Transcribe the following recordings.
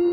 ഏഷയ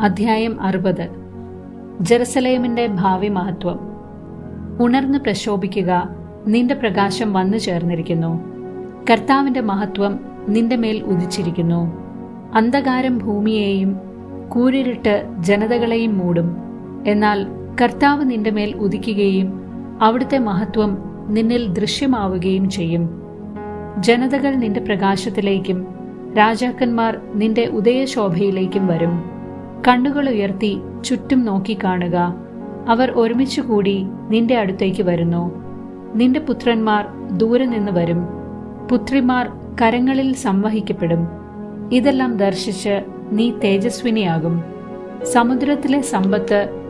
അധ്യായം അറുപത്. ജെറുസലേമിന്റെ ഭാവി മഹത്വം ഉണർന്ന് പ്രശോഭിക്കുക നിന്റെ പ്രകാശം വന്നു ചേർന്നിരിക്കുന്നു. കർത്താവിന്റെ മഹത്വം നിന്റെ മേൽ ഉദിച്ചിരിക്കുന്നു. അന്ധകാരം ഭൂമിയെയും കൂരിരുട്ട് ജനതകളെയും മൂടും. എന്നാൽ കർത്താവ് നിന്റെ മേൽ ഉദിക്കുകയും അവിടുത്തെ മഹത്വം നിന്നിൽ ദൃശ്യമാവുകയും ചെയ്യും. ജനതകൾ നിന്റെ പ്രകാശത്തിലേക്കും രാജാക്കന്മാർ നിന്റെ ഉദയശോഭയിലേക്കും വരും. കണ്ണുകൾ ഉയർത്തി ചുറ്റും നോക്കിക്കാണുക. അവർ ഒരുമിച്ച് കൂടി നിന്റെ അടുത്തേക്ക് വരുന്നു. നിന്റെ പുത്രന്മാർ ദൂരെ നിന്ന് വരും. പുത്രിമാർ കരങ്ങളിൽ സംവഹിക്കപ്പെടും. ഇതെല്ലാം ദർശിച്ച് നീ തേജസ്വിനിയാകും. സമുദ്രത്തിലെ സമ്പത്ത്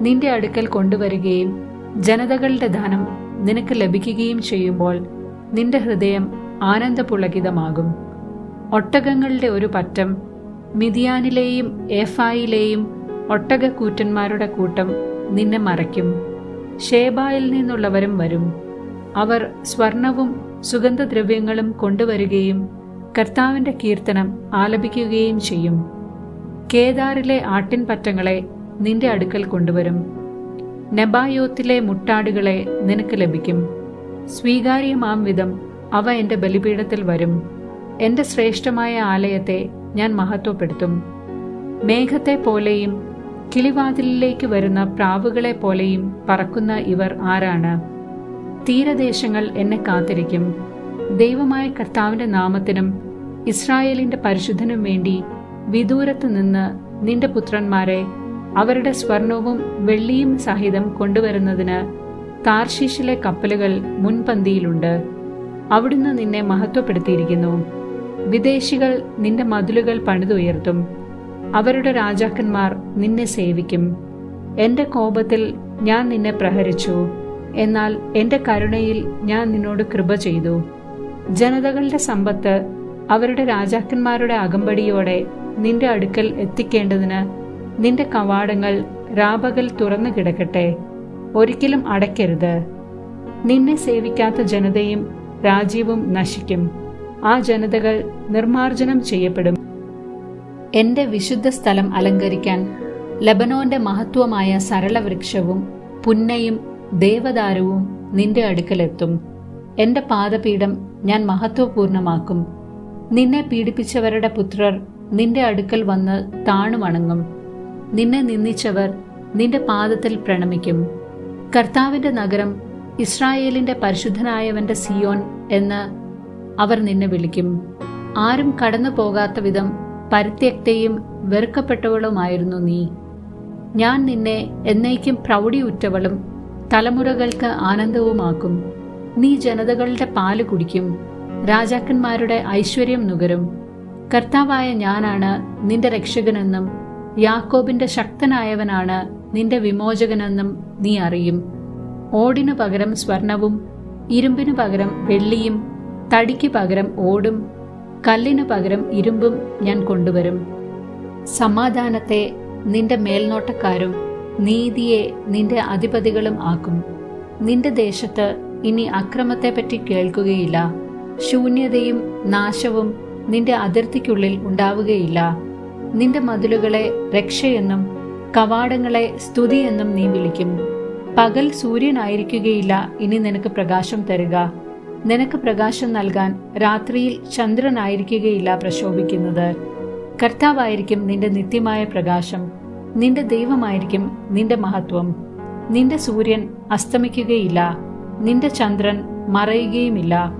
നിന്റെ അടുക്കൽ കൊണ്ടുവരികയും ജനതകളുടെ ധനം നിനക്ക് ലഭിക്കുകയും ചെയ്യുമ്പോൾ നിന്റെ ഹൃദയം ആനന്ദപുളകിതമാകും. ഒട്ടകങ്ങളുടെ ഒരു പറ്റം മിതിയാനിലെയും ഏഫായിലെയും ഒട്ടകക്കൂറ്റന്മാരുടെ കൂട്ടം നിന്നെ മറയ്ക്കും. ഷേബായിൽ നിന്നുള്ളവരും വരും. അവർ സ്വർണവും സുഗന്ധദ്രവ്യങ്ങളും കൊണ്ടുവരികയും കർത്താവിന്റെ കീർത്തനം ആലപിക്കുകയും ചെയ്യും. കേദാറിലെ ആട്ടിൻപറ്റങ്ങളെ നിന്റെ അടുക്കൽ കൊണ്ടുവരും. നെബായോത്തിലെ മുട്ടാടുകളെ നിനക്ക് ലഭിക്കും. സ്വീകാര്യമാം വിധം അവ എന്റെ ബലിപീഠത്തിൽ വരും. എന്റെ ശ്രേഷ്ഠമായ ആലയത്തെ ഞാൻ മഹത്വപ്പെടുത്തും. മേഘത്തെ പോലെയും കിളിവാതിലിലേക്ക് വരുന്ന പ്രാവുകളെ പോലെയും പറക്കുന്ന ഇവർ ആരാണ്? തീരദേശങ്ങൾ എന്നെ കാത്തിരിക്കും. ദൈവമായ കർത്താവിന്റെ നാമത്തിനും ഇസ്രായേലിന്റെ പരിശുദ്ധനും വേണ്ടി വിദൂരത്ത് നിന്ന് നിന്റെ പുത്രന്മാരെ അവരുടെ സ്വർണവും വെള്ളിയും സഹിതം കൊണ്ടുവരുന്നതിന് താർഷീഷിലെ കപ്പലുകൾ മുൻപന്തിയിലുണ്ട്. അവിടുന്ന് നിന്നെ മഹത്വപ്പെടുത്തിയിരിക്കുന്നു. വിദേശികൾ നിന്റെ മതിലുകൾ പണിതുയർത്തും. അവരുടെ രാജാക്കന്മാർ നിന്നെ സേവിക്കും. എന്റെ കോപത്തിൽ ഞാൻ നിന്നെ പ്രഹരിച്ചു. എന്നാൽ എന്റെ കരുണയിൽ ഞാൻ നിന്നോട് കൃപ ചെയ്തു. ജനതകളുടെ സമ്പത്ത് അവരുടെ രാജാക്കന്മാരുടെ അകമ്പടിയോടെ നിന്റെ അടുക്കൽ എത്തിക്കേണ്ടതിന് നിന്റെ കവാടങ്ങൾ രാപകൽ തുറന്നു കിടക്കട്ടെ. ഒരിക്കലും അടയ്ക്കരുത്. നിന്നെ സേവിക്കാത്ത ജനതയും രാജ്യവും നശിക്കും. ആ ജനതകൾ നിർമാർജനം ചെയ്യപ്പെടും. എന്റെ വിശുദ്ധ സ്ഥലം അലങ്കരിക്കാൻ ലബനോന്റെ മഹത്വമായ സരളവൃക്ഷവും പുന്നയും ദേവദാരവും നിന്റെ അടുക്കലെത്തും. എന്റെ പാദപീഠം ഞാൻ മഹത്വപൂർണമാക്കും. നിന്നെ പീഡിപ്പിച്ചവരുടെ പുത്രർ നിന്റെ അടുക്കൽ വന്ന് താണുവണങ്ങും. നിന്നെ നിന്ദിച്ചവർ നിന്റെ പാദത്തിൽ പ്രണമിക്കും. കർത്താവിന്റെ നഗരം ഇസ്രായേലിന്റെ പരിശുദ്ധനായവന്റെ സിയോൻ എന്ന് അവർ നിന്നെ വിളിക്കും. ആരും കടന്നു പോകാത്ത വിധം പരിത്യക്തയും വെറുക്കപ്പെട്ടവളുമായിരുന്നു നീ. ഞാൻ നിന്നെ എന്നേക്കും പ്രൗഢിയുറ്റവളും തലമുറകൾക്ക് ആനന്ദവുമാക്കും. നീ ജനതകളുടെ പാൽ കുടിക്കും. രാജാക്കന്മാരുടെ ഐശ്വര്യം നുകരും. കർത്താവായ ഞാനാണ് നിന്റെ രക്ഷകനെന്നും യാക്കോബിന്റെ ശക്തനായവനാണ് നിന്റെ വിമോചകനെന്നും നീ അറിയും. ഓടിനു പകരം സ്വർണവും ഇരുമ്പിനു പകരം വെള്ളിയും തടിക്ക് പകരം ഓടും കല്ലിനു പകരം ഇരുമ്പും ഞാൻ കൊണ്ടുവരും. സമാധാനത്തെ നിന്റെ മേൽനോട്ടക്കാരും നീതിയെ നിന്റെ അധിപതികളും ആക്കും. നിന്റെ ദേശത്ത് ഇനി അക്രമത്തെപ്പറ്റി കേൾക്കുകയില്ല. ശൂന്യതയും നാശവും നിന്റെ അതിർത്തിക്കുള്ളിൽ ഉണ്ടാവുകയില്ല. നിന്റെ മതിലുകളെ രക്ഷയെന്നും കവാടങ്ങളെ സ്തുതിയെന്നും നീ വിളിക്കും. പകൽ സൂര്യനായിരിക്കുകയില്ല ഇനി നിനക്ക് പ്രകാശം തരിക. നിനക്ക് പ്രകാശം നൽകാൻ രാത്രിയിൽ ചന്ദ്രനായിരിക്കുകയില്ല പ്രശോഭിക്കുന്നത്. കർത്താവായിരിക്കും നിന്റെ നിത്യമായ പ്രകാശം. നിന്റെ ദൈവമായിരിക്കും നിന്റെ മഹത്വം. നിന്റെ സൂര്യൻ അസ്തമിക്കുകയില്ല നിന്റെ ചന്ദ്രൻ മറയുകയുമില്ല.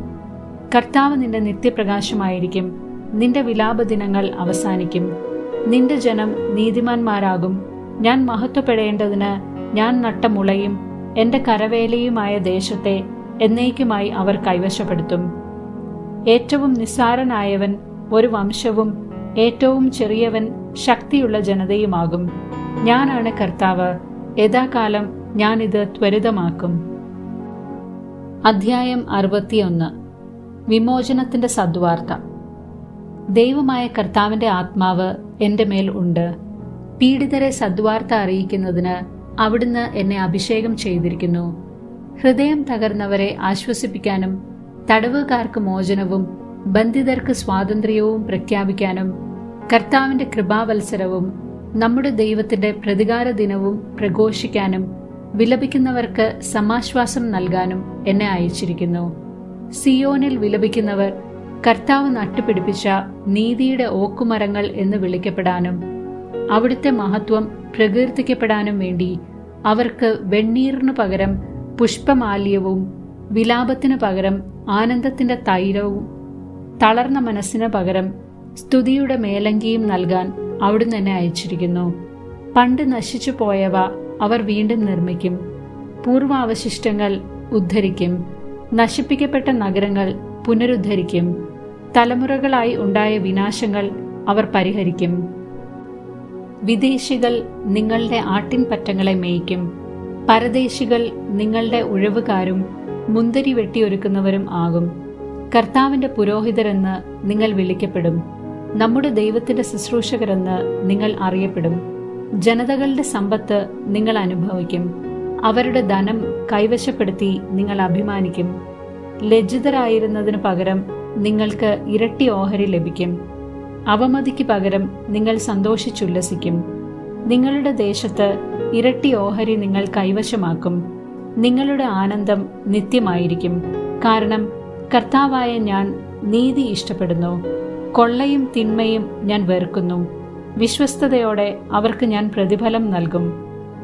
കർത്താവ് നിന്റെ നിത്യപ്രകാശമായിരിക്കും നിന്റെ വിലാപ ദിനങ്ങൾ അവസാനിക്കും. നിന്റെ ജനം നീതിമാന്മാരാകും. ഞാൻ മഹത്വപ്പെടേണ്ടതിന് ഞാൻ നട്ട മുളയും എന്റെ കരവേലയുമായ ദേശത്തെ എന്നേക്കുമായി അവർ കൈവശപ്പെടുത്തും. ഏറ്റവും നിസ്സാരനായവൻ ഒരു വംശവും ഏറ്റവും ചെറിയവൻ ശക്തിയുള്ള ജനതയുമാകും. ഞാനാണ് കർത്താവ്. യഥാകാലം ഞാനിത് ത്വരിതമാക്കും. അധ്യായം അറുപത്തിയൊന്ന്. വിമോചനത്തിന്റെ സദ്വാർത്ത. ദൈവമായ കർത്താവിന്റെ ആത്മാവ് എന്റെ മേൽ ഉണ്ട്. പീഡിതരെ സദ്വാർത്ത അറിയിക്കുന്നതിന് അവിടുന്ന് എന്നെ അഭിഷേകം ചെയ്തിരിക്കുന്നു. ഹൃദയം തകർന്നവരെ ആശ്വസിപ്പിക്കാനും തടവുകാർക്ക് മോചനവും ബന്ധിതർക്ക് സ്വാതന്ത്ര്യവും പ്രഖ്യാപിക്കാനും കർത്താവിന്റെ കൃപാവത്സരവും നമ്മുടെ ദൈവത്തിന്റെ പ്രതികാര ദിനവും പ്രഘോഷിക്കാനും വിലപിക്കുന്നവർക്ക് സമാശ്വാസം നൽകാനും എന്നെ അയച്ചിരിക്കുന്നു. സിയോനിൽ വിലപിക്കുന്നവർ കർത്താവ് നട്ടുപിടിപ്പിച്ച നീതിയുടെ ഓക്കുമരങ്ങൾ എന്ന് വിളിക്കപ്പെടാനും അവിടുത്തെ മഹത്വം പ്രകീർത്തിക്കപ്പെടാനും വേണ്ടി അവർക്ക് വെണ്ണീറിനു പകരം പുഷ്പമാല്യവും വിലാപത്തിനു പകരം ആനന്ദത്തിന്റെ തൈരവും തളർന്ന മനസ്സിന് പകരം സ്തുതിയുടെ മേലങ്കിയും നൽകാൻ അവിടുന്ന് എന്നെ അയച്ചിരിക്കുന്നു. പണ്ട് നശിച്ചു പോയവ അവർ വീണ്ടും നിർമ്മിക്കും. പൂർവാവശിഷ്ടങ്ങൾ ഉദ്ധരിക്കും. നശിപ്പിക്കപ്പെട്ട നഗരങ്ങൾ പുനരുദ്ധരിക്കും. തലമുറകളായി ഉണ്ടായ വിനാശങ്ങൾ അവർ പരിഹരിക്കും. വിദേശികൾ നിങ്ങളുടെ ആട്ടിൻപറ്റങ്ങളെ മേയ്ക്കും. പരദേശികൾ നിങ്ങളുടെ ഉഴവുകാരും മുന്തിരി വെട്ടിയൊരുക്കുന്നവരും ആകും. കർത്താവിന്റെ പുരോഹിതരെന്ന് നിങ്ങൾ വിളിക്കപ്പെടും. നമ്മുടെ ദൈവത്തിന്റെ ശുശ്രൂഷകരെന്ന് നിങ്ങൾ അറിയപ്പെടും. ജനതകളുടെ സമ്പത്ത് നിങ്ങൾ അനുഭവിക്കും. അവരുടെ ധനം കൈവശപ്പെടുത്തി നിങ്ങൾ അഭിമാനിക്കും. ലജ്ജിതരായിരുന്നതിനു പകരം നിങ്ങൾക്ക് ഇരട്ടി ഓഹരി ലഭിക്കും. അവമതിക്ക് പകരം നിങ്ങൾ സന്തോഷിച്ചുല്ലസിക്കും. നിങ്ങളുടെ ദേശത്ത് ഇരട്ടി ഓഹരി നിങ്ങൾ കൈവശമാക്കും. നിങ്ങളുടെ ആനന്ദം നിത്യമായിരിക്കും. കാരണം കർത്താവായ ഞാൻ നീതി ഇഷ്ടപ്പെടുന്നു. കൊള്ളയും തിന്മയും ഞാൻ വെറുക്കുന്നു. വിശ്വസ്തയോടെ അവർക്ക് ഞാൻ പ്രതിഫലം നൽകും.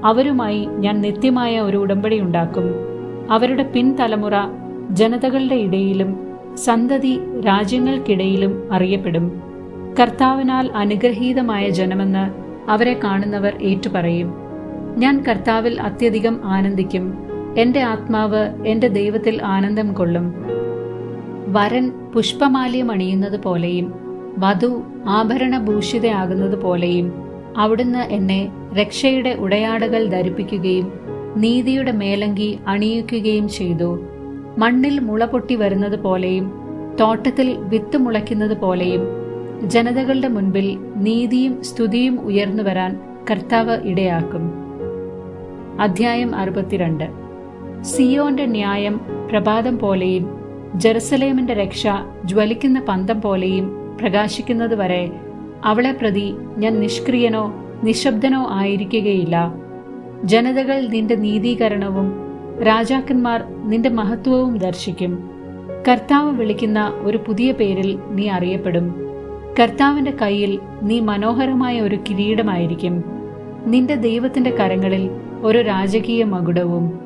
അവരുമായി ഞാൻ നിത്യമായ ഒരു ഉടമ്പടി ഉണ്ടാക്കും. അവരുടെ പിൻതലമുറ ജനതകളുടെ ഇടയിലും സന്തതി രാജ്യങ്ങൾക്കിടയിലും അറിയപ്പെടും. കർത്താവിനാൽ അനുഗ്രഹീതമായ ജനമെന്ന് അവരെ കാണുന്നവർ ഏറ്റുപറയും. ഞാൻ കർത്താവിൽ അത്യധികം ആനന്ദിക്കും. എന്റെ ആത്മാവ് എന്റെ ദൈവത്തിൽ ആനന്ദം കൊള്ളും. വരൻ പുഷ്പമാല്യം അണിയുന്നത് പോലെയും വധു ആഭരണഭൂഷിതയാകുന്നത് പോലെയും അവിടുന്ന് എന്നെ രക്ഷയുടെ ഉടയാടകൾ ധരിപ്പിക്കുകയും നീതിയുടെ മേലങ്കി അണിയിക്കുകയും ചെയ്തു. മണ്ണിൽ മുള പൊട്ടി വരുന്നത് പോലെയും തോട്ടത്തിൽ വിത്ത് മുളയ്ക്കുന്നത് പോലെയും ജനതകളുടെ മുൻപിൽ നീതിയും സ്തുതിയും ഉയർന്നു വരാൻ കർത്താവ് ഇടയാക്കും. അധ്യായം അറുപത്തിരണ്ട്. സിയോന്റെ ന്യായം പ്രഭാതം പോലെയും ജെറുസലേമിന്റെ രക്ഷ ജ്വലിക്കുന്ന പന്തം പോലെയും പ്രകാശിക്കുന്നത് വരെ അവളെ പ്രതി ഞാൻ നിഷ്ക്രിയനോ നിശബ്ദനോ ആയിരിക്കുകയില്ല. ജനതകൾ നിന്റെ നീതീകരണവും രാജാക്കന്മാർ നിന്റെ മഹത്വവും ദർശിക്കും. കർത്താവ് വിളിക്കുന്ന ഒരു പുതിയ പേരിൽ നീ അറിയപ്പെടും. കർത്താവിന്റെ കയ്യിൽ നീ മനോഹരമായ ഒരു കിരീടമായിരിക്കും. നിന്റെ ദൈവത്തിന്റെ കരങ്ങളിൽ ഒരു രാജകീയ മകുടവും.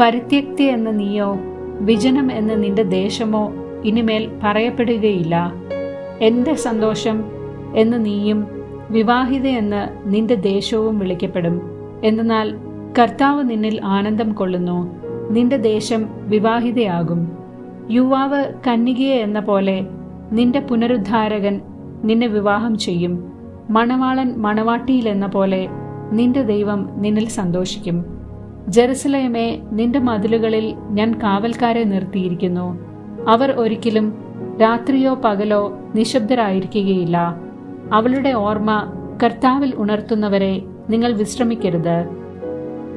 പരിത്യക്തി എന്ന നീയോ വിജനം എന്ന നിന്റെ ദേശമോ ഇനിമേൽ പറയപ്പെടുകയില്ല. എന്റെ സന്തോഷം എന്ന് നീയും വിവാഹിത എന്ന് നിന്റെ ദേശവും വിളിക്കപ്പെടും. എന്നാൽ കർത്താവ് നിന്നിൽ ആനന്ദം കൊള്ളുന്നു. നിന്റെ ദേശം വിവാഹിതയാകും. യുവാവ് കന്യകയെ എന്ന പോലെ നിന്റെ പുനരുദ്ധാരകൻ നിന്നെ വിവാഹം ചെയ്യും. മണവാളൻ മണവാട്ടിയിൽ എന്ന പോലെ നിന്റെ ദൈവം നിന്നിൽ സന്തോഷിക്കും. ജെറുസലേമേ നിന്റെ മതിലുകളിൽ ഞാൻ കാവൽക്കാരെ നിർത്തിയിരിക്കുന്നു. അവർ ഒരിക്കലും രാത്രിയോ പകലോ നിശബ്ദരായിരിക്കുകയില്ല. അവളുടെ ഓർമ്മ കർത്താവിൽ ഉണർത്തുന്നവരെ നിങ്ങൾ വിശ്രമിക്കരുത്.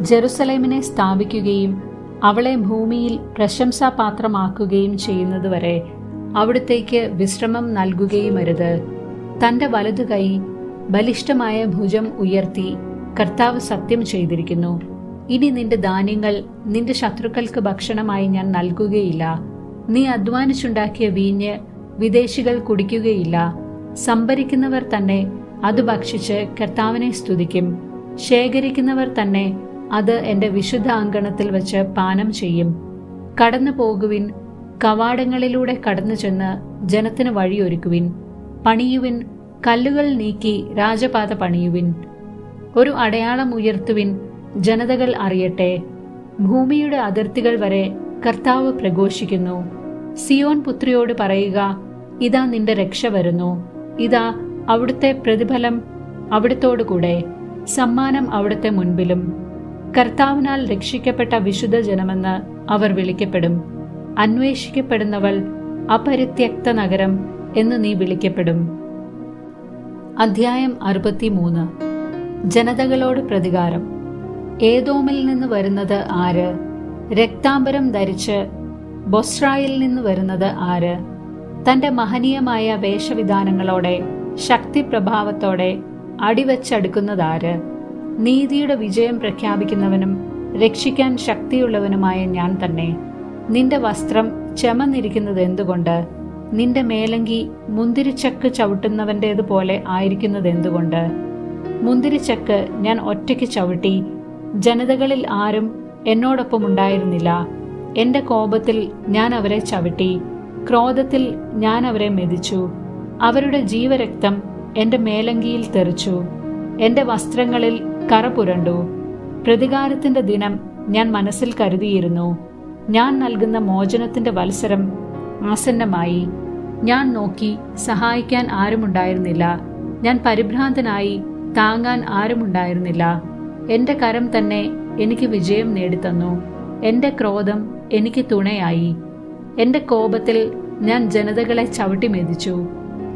ജെറുസലേമിനെ സ്ഥാപിക്കുകയും അവളെ ഭൂമിയിൽ പ്രശംസാപാത്രമാക്കുകയും ചെയ്യുന്നതുവരെ അവിടത്തേക്ക് വിശ്രമം നൽകുകയും അരുത് തന്റെ വലതു കൈ ബലിഷ്ഠമായ ഭുജം ഉയർത്തി കർത്താവ് സത്യം ചെയ്തിരിക്കുന്നു. ഇനി നിന്റെ ധാന്യങ്ങൾ നിന്റെ ശത്രുക്കൾക്ക് ഭക്ഷണമായി ഞാൻ നൽകുകയില്ല. നീ അധ്വാനിച്ചുണ്ടാക്കിയ വീഞ്ഞ് വിദേശികൾ കുടിക്കുകയില്ല. സംഭരിക്കുന്നവർ തന്നെ അത് ഭക്ഷിച്ച് കർത്താവിനെ സ്തുതിക്കും. ശേഖരിക്കുന്നവർ തന്നെ അത് എന്റെ വിശുദ്ധ അങ്കണത്തിൽ വെച്ച് പാനം ചെയ്യും. കടന്നു പോകുവിൻ കവാടങ്ങളിലൂടെ കടന്നു ചെന്ന് ജനത്തിന് വഴിയൊരുക്കുവിൻ. പണിയുവിൻ കല്ലുകൾ നീക്കി രാജപാത പണിയുവിൻ. ഒരു അടയാളം ഉയർത്തുവിൻ ജനതകൾ അറിയട്ടെ. ഭൂമിയുടെ അതിർത്തികൾ വരെ കർത്താവ് പ്രഘോഷിക്കുന്നു. സിയോൻ പുത്രിയോട് പറയുക ഇതാ നിന്റെ രക്ഷ വരുന്നു. ഇതാ അവിടുത്തെ പ്രതിഫലം അവിടുത്തോടുകൂടെ. സമ്മാനം അവിടുത്തെ മുൻപിലും. കർത്താവിനാൽ രക്ഷിക്കപ്പെട്ട വിശുദ്ധ ജനമെന്ന് അവർ വിളിക്കപ്പെടും. അന്വേഷിക്കപ്പെടുന്നവൾ അപരിത്യക്ത നഗരം എന്ന് നീ വിളിക്കപ്പെടും. അധ്യായം അറുപത്തിമൂന്ന്. ജനതകളോട് പ്രതികാരം. ഏതോമിൽ നിന്ന് വരുന്നത് ആര്? രക്താംബരം ധരിച്ച് ബൊസ്രായിൽ നിന്ന് വരുന്നത് ആര്? തന്റെ മഹനീയമായ വേഷവിധാനങ്ങളോടെ ശക്തിപ്രഭാവത്തോടെ അടിവച്ചടുക്കുന്നതാര്? നീതിയുടെ വിജയം പ്രഖ്യാപിക്കുന്നവനും രക്ഷിക്കാൻ ശക്തിയുള്ളവനുമായ ഞാൻ തന്നെ. നിന്റെ വസ്ത്രം ചമന്നിരിക്കുന്നത് എന്തുകൊണ്ട്? നിന്റെ മേലങ്കി മുന്തിരിച്ചക്ക് ചവിട്ടുന്നവന്റേതുപോലെ ആയിരിക്കുന്നത് എന്തുകൊണ്ട്? മുന്തിരിച്ചക്ക് ഞാൻ ഒറ്റയ്ക്ക് ചവിട്ടി ജനതകളിൽ ആരും എന്നോടൊപ്പം ഉണ്ടായിരുന്നില്ല. എന്റെ കോപത്തിൽ ഞാൻ അവരെ ചവിട്ടി ക്രോധത്തിൽ ഞാൻ അവരെ മെതിച്ചു. അവരുടെ ജീവരക്തം എന്റെ മേലങ്കിയിൽ തെറിച്ചു. എന്റെ വസ്ത്രങ്ങളിൽ കറ പുരണ്ടു. പ്രതികാരത്തിന്റെ ദിനം ഞാൻ മനസ്സിൽ കരുതിയിരുന്നു. ഞാൻ നൽകുന്ന മോചനത്തിന്റെ വത്സരം ആസന്നമായി. ഞാൻ നോക്കി സഹായിക്കാൻ ആരുമുണ്ടായിരുന്നില്ല. ഞാൻ പരിഭ്രാന്തനായി താങ്ങാൻ ആരുമുണ്ടായിരുന്നില്ല. എന്റെ കരം തന്നെ എനിക്ക് വിജയം നേടിത്തന്നു. എന്റെ ക്രോധം എനിക്ക് തുണയായി. എന്റെ കോപത്തിൽ ഞാൻ ജനതകളെ ചവിട്ടി മെതിച്ചു.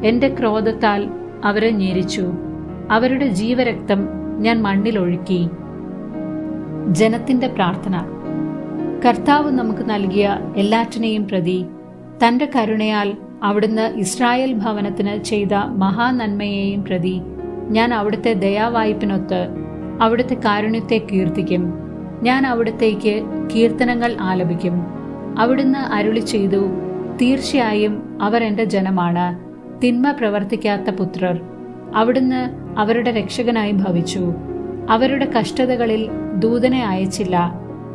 എന്റെ ക്രോധത്താൽ അവരെ ഞെരിച്ചു. അവരുടെ ജീവരക്തം ഞാൻ മണ്ണിലൊഴുക്കി. ജനത്തിന്റെ പ്രാർത്ഥന. കർത്താവ് നമുക്ക് നൽകിയ എല്ലാറ്റിനെയും പ്രതി തന്റെ കരുണയാൽ അവിടുന്ന് ഇസ്രായേൽ ഭവനത്തിന് ചെയ്ത മഹാനന്മയെയും പ്രതി ഞാൻ അവിടുത്തെ ദയാവായ്പിനൊത്ത് അവിടുത്തെ കാരുണ്യത്തെ കീർത്തിക്കും. ഞാൻ അവിടുത്തേക്ക് കീർത്തനങ്ങൾ ആലപിക്കും. അവിടുന്ന് അരുളി ചെയ്തു തീർച്ചയായും അവർ എന്റെ ജനമാണ്. തിന്മ പ്രവർത്തിക്കാത്ത പുത്രർ. അവിടുന്ന് അവരുടെ രക്ഷകനായി ഭവിച്ചു. അവരുടെ കഷ്ടതകളിൽ ദൂതനെ അയച്ചില്ല.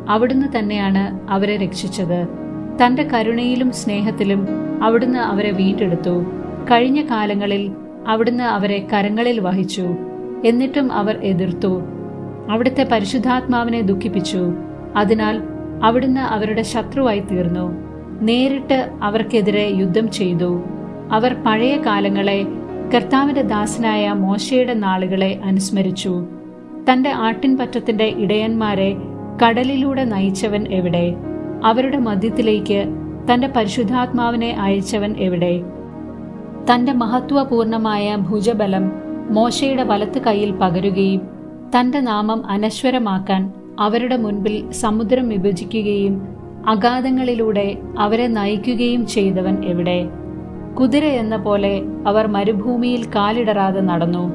അവിടുന്ന് തന്നെയാണ് അവരെ രക്ഷിച്ചത്. തന്റെ കരുണയിലും സ്നേഹത്തിലും അവിടുന്ന് അവരെ വീണ്ടെടുത്തു. കഴിഞ്ഞ കാലങ്ങളിൽ അവിടുന്ന് അവരെ കരങ്ങളിൽ വഹിച്ചു. എന്നിട്ടും അവർ എതിർത്തു. അവിടുത്തെ പരിശുദ്ധാത്മാവിനെ ദുഃഖിപ്പിച്ചു. അതിനാൽ അവിടുന്ന് അവരുടെ ശത്രുവായി തീർന്നു. നേരിട്ട് അവർക്കെതിരെ യുദ്ധം ചെയ്തു. അവർ പഴയ കാലങ്ങളെ കർത്താവിന്റെ ദാസനായ മോശയുടെ നാളുകളെ അനുസ്മരിച്ചു. തന്റെ ആട്ടിൻപറ്റത്തിന്റെ ഇടയന്മാരെ കടലിലൂടെ നയിച്ചവൻ എവിടെ? അവരുടെ മധ്യത്തിലേക്ക് തന്റെ പരിശുദ്ധാത്മാവിനെ അയച്ചവൻ എവിടെ? തന്റെ മഹത്വപൂർണമായ ഭുജബലം മോശയുടെ വലത്ത് കൈയിൽ പകരുകയും തന്റെ നാമം അനശ്വരമാക്കാൻ അവരുടെ മുൻപിൽ സമുദ്രം വിഭജിക്കുകയും അഗാധങ്ങളിലൂടെ അവരെ നയിക്കുകയും ചെയ്തവൻ എവിടെ? കുതിര എന്ന പോലെ അവർ മരുഭൂമിയിൽ കാലിടറാതെ നടന്നു.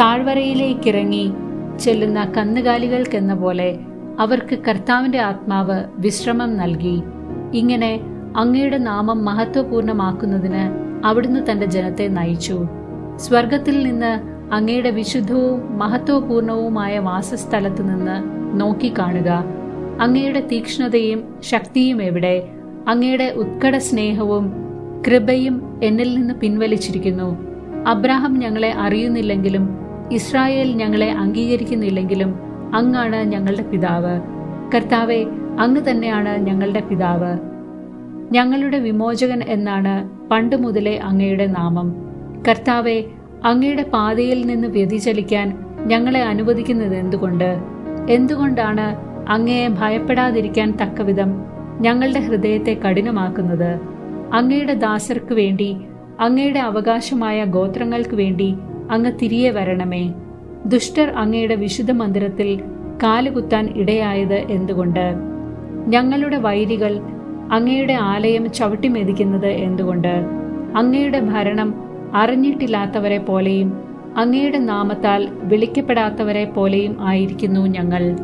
താഴ്വരയിലേക്കിറങ്ങി ചെല്ലുന്ന കന്നുകാലികൾക്കെന്ന പോലെ അവർക്ക് കർത്താവിന്റെ ആത്മാവ് വിശ്രമം നൽകി. ഇങ്ങനെ അങ്ങയുടെ നാമം മഹത്വപൂർണമാക്കുന്നതിന് അവിടുന്ന് തന്റെ ജനത്തെ നയിച്ചു. സ്വർഗത്തിൽ നിന്ന് അങ്ങയുടെ വിശുദ്ധവും മഹത്വപൂർണവുമായ വാസസ്ഥലത്ത് നിന്ന് നോക്കിക്കാണുക. അങ്ങയുടെ തീക്ഷ്ണതയും ശക്തിയും എവിടെ? അങ്ങയുടെ ഉത്കട സ്നേഹവും കൃപയും എന്നിൽ നിന്ന് പിൻവലിച്ചിരിക്കുന്നു. അബ്രാഹം ഞങ്ങളെ അറിയുന്നില്ലെങ്കിലും ഇസ്രായേൽ ഞങ്ങളെ അംഗീകരിക്കുന്നില്ലെങ്കിലും അങ്ങാണ് ഞങ്ങളുടെ പിതാവ്. കർത്താവെ അങ്ങ് തന്നെയാണ് ഞങ്ങളുടെ പിതാവ്. ഞങ്ങളുടെ വിമോചകൻ എന്നാണ് പണ്ട് മുതലേ അങ്ങയുടെ നാമം. കർത്താവെ അങ്ങയുടെ പാതയിൽ നിന്ന് വ്യതിചലിക്കാൻ ഞങ്ങളെ അനുവദിക്കുന്നത് എന്തുകൊണ്ട്? എന്തുകൊണ്ടാണ് അങ്ങയെ ഭയപ്പെടാതിരിക്കാൻ തക്കവിധം ഞങ്ങളുടെ ഹൃദയത്തെ കഠിനമാക്കുന്നത്? അങ്ങയുടെ ദാസർക്ക് വേണ്ടി അങ്ങയുടെ അവകാശമായ ഗോത്രങ്ങൾക്ക് വേണ്ടി അങ്ങ് തിരികെ വരണമേ. ദുഷ്ടർ അങ്ങയുടെ വിശുദ്ധ മന്ദിരത്തിൽ കാലുകുത്താൻ ഇടയായത് എന്തുകൊണ്ട്? ഞങ്ങളുടെ വൈരികൾ അങ്ങയുടെ ആലയം ചവിട്ടിമെതിക്കുന്നത് എന്തുകൊണ്ട്? അങ്ങയുടെ ഭരണം അറിഞ്ഞിട്ടില്ലാത്തവരെ പോലെയും അങ്ങയുടെ നാമത്താൽ വിളിക്കപ്പെടാത്തവരെ പോലെയും ആയിരിക്കുന്നു ഞങ്ങൾ.